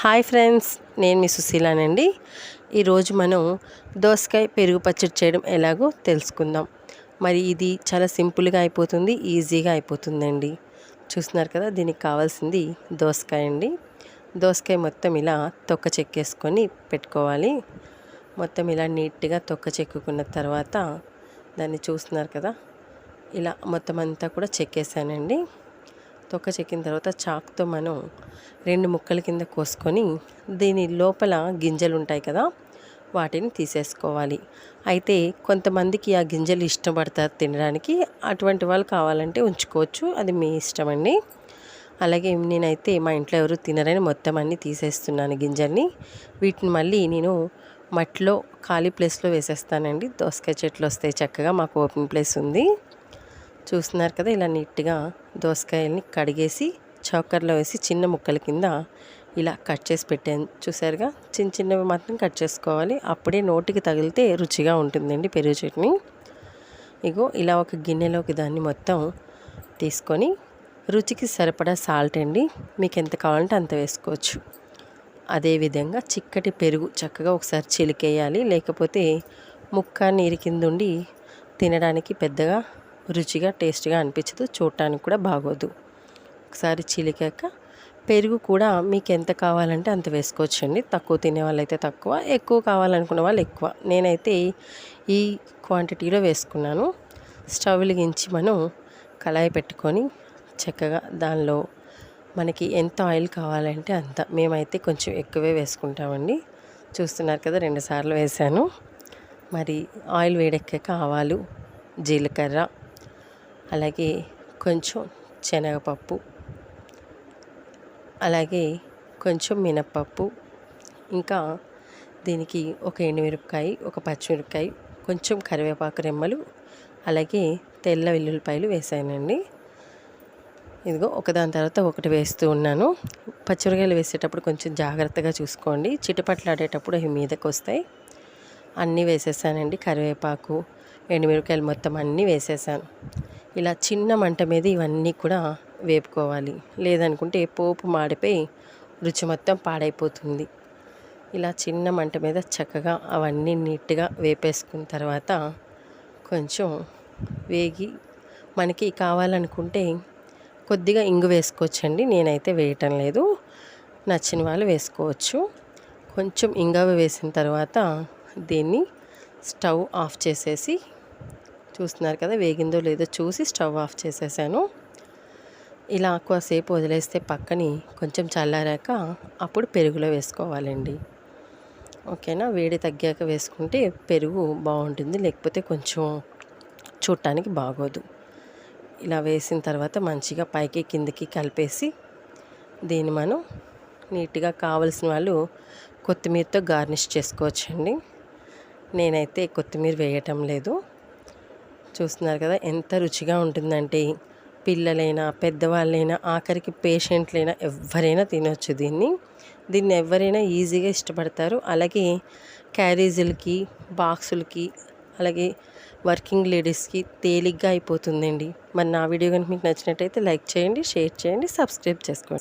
Hi friends నేను మీ సుశీలానండి. ఈరోజు మనం దోసకాయ పెరుగు పచ్చడి చేయడం ఎలాగో తెలుసుకుందాం. మరి ఇది చాలా సింపుల్గా అయిపోతుంది ఈజీగా అయిపోతుందండి. చూస్తున్నారు కదా దీనికి కావాల్సింది దోసకాయ అండి. దోసకాయ మొత్తం ఇలా తొక్క చెక్కేసుకొని పెట్టుకోవాలి. మొత్తం ఇలా నీట్గా తొక్క చెక్కుకున్న తర్వాత దాన్ని చూస్తున్నారు కదా ఇలా మొత్తం అంతా కూడా చెక్కేసానండి. తొక్క చెక్కిన తర్వాత చాక్తో మనం రెండు ముక్కల కింద కోసుకొని దీని లోపల గింజలు ఉంటాయి కదా వాటిని తీసేసుకోవాలి. అయితే కొంతమందికి ఆ గింజలు ఇష్టపడతారు తినడానికి అటువంటి వాళ్ళు కావాలంటే ఉంచుకోవచ్చు అది మీ ఇష్టం అండి. అలాగే నేనైతే మా ఇంట్లో ఎవరు తినరని మొత్తం అన్నీ తీసేస్తున్నాను గింజల్ని. వీటిని మళ్ళీ నేను మట్టిలో ఖాళీ ప్లేస్లో వేసేస్తానండి. దోసకాయ చెట్లు వస్తాయి చక్కగా మాకు ఓపెన్ ప్లేస్ ఉంది. చూస్తున్నారు కదా ఇలా నీట్గా దోసకాయల్ని కడిగేసి చౌకర్లో వేసి చిన్న ముక్కల కింద ఇలా కట్ చేసి పెట్టాను. చూసారుగా? చిన్న చిన్నవి మాత్రం కట్ చేసుకోవాలి. అప్పుడే నోటికి తగిలితే రుచిగా ఉంటుందండి పెరుగు చట్నీ. ఇగో ఇలా ఒక గిన్నెలోకి దాన్ని మొత్తం తీసుకొని రుచికి సరిపడా సాల్ట్ అండి. మీకు ఎంత కావాలంటే అంత వేసుకోవచ్చు. అదేవిధంగా చిక్కటి పెరుగు చక్కగా ఒకసారి చిలికేయాలి. లేకపోతే ముక్క నీరు కింద ఉండి తినడానికి పెద్దగా రుచిగా టేస్ట్గా అనిపించదు. చూడటానికి కూడా బాగోదు. ఒకసారి చిలికాక పెరుగు కూడా మీకు ఎంత కావాలంటే అంత వేసుకోవచ్చండి. తక్కువ తినే వాళ్ళైతే తక్కువ ఎక్కువ కావాలనుకున్న వాళ్ళు ఎక్కువ. నేనైతే ఈ క్వాంటిటీలో వేసుకున్నాను. స్టవ్ వెలిగించి మనం కళాయి పెట్టుకొని చక్కగా దానిలో మనకి ఎంత ఆయిల్ కావాలంటే అంత. మేమైతే కొంచెం ఎక్కువే వేసుకుంటామండి. చూస్తున్నారు కదా రెండుసార్లు వేసాను మరి ఆయిల్ వేడెక్కాక ఆవాలు జీలకర్ర అలాగే కొంచెం శనగపప్పు అలాగే కొంచెం మినప్పప్పు ఇంకా దీనికి ఒక ఎండుమిరపకాయ ఒక పచ్చిమిరపకాయ కొంచెం కరివేపాకు రెమ్మలు అలాగే తెల్ల వెల్లుల్లిపాయలు వేసానండి. ఇదిగో ఒకదాని తర్వాత ఒకటి వేస్తూ ఉన్నాను. పచ్చిమిరకాయలు వేసేటప్పుడు కొంచెం జాగ్రత్తగా చూసుకోండి. చిటపట్లాడేటప్పుడు అవి మీదకి వస్తాయి అన్నీ వేసేసానండి. కరివేపాకు ఎండుమిరపకాయలు మొత్తం అన్నీ వేసేసాను. ఇలా చిన్న మంట మీద ఇవన్నీ కూడా వేపుకోవాలి. లేదనుకుంటే పోపు మాడిపోయి రుచి మొత్తం పాడైపోతుంది. ఇలా చిన్న మంట మీద చక్కగా అవన్నీ నీట్గా వేపేసుకున్న తర్వాత కొంచెం వేగి మనకి కావాలనుకుంటే కొద్దిగా ఇంగు వేసుకోవచ్చండి. నేనైతే వేయటం లేదు. నచ్చిన వాళ్ళు వేసుకోవచ్చు. కొంచెం ఇంగవ వేసిన తర్వాత దీన్ని స్టవ్ ఆఫ్ చేసేసి చూస్తున్నారు కదా వేగిందో లేదో చూసి స్టవ్ ఆఫ్ చేసేసాను. ఇలా కాసేపు వదిలేస్తే పక్కని కొంచెం చల్లారాక అప్పుడు పెరుగులో వేసుకోవాలండి. ఓకేనా? వేడి తగ్గాక వేసుకుంటే పెరుగు బాగుంటుంది లేకపోతే కొంచెం చూడటానికి బాగోదు. ఇలా వేసిన తర్వాత మంచిగా పైకి కిందకి కలిపేసి దీన్ని మనం నీట్గా కావలసిన వాళ్ళు కొత్తిమీరతో గార్నిష్ చేసుకోవచ్చండి. నేనైతే కొత్తిమీర వేయటం లేదు. చూస్తున్నారు కదా ఎంత రుచిగా ఉంటుందంటే పిల్లలైనా పెద్దవాళ్ళైనా ఆఖరికి పేషెంట్లైనా ఎవరైనా తినొచ్చు దీన్ని. దీన్ని ఎవరైనా ఈజీగా ఇష్టపడతారు. అలాగే క్యారేజీలకి బాక్సులకి అలాగే వర్కింగ్ లేడీస్కి తేలిగ్గా అయిపోతుందండి. మరి నా వీడియో కనుక మీకు నచ్చినట్టయితే లైక్ చేయండి షేర్ చేయండి సబ్స్క్రైబ్ చేసుకోండి.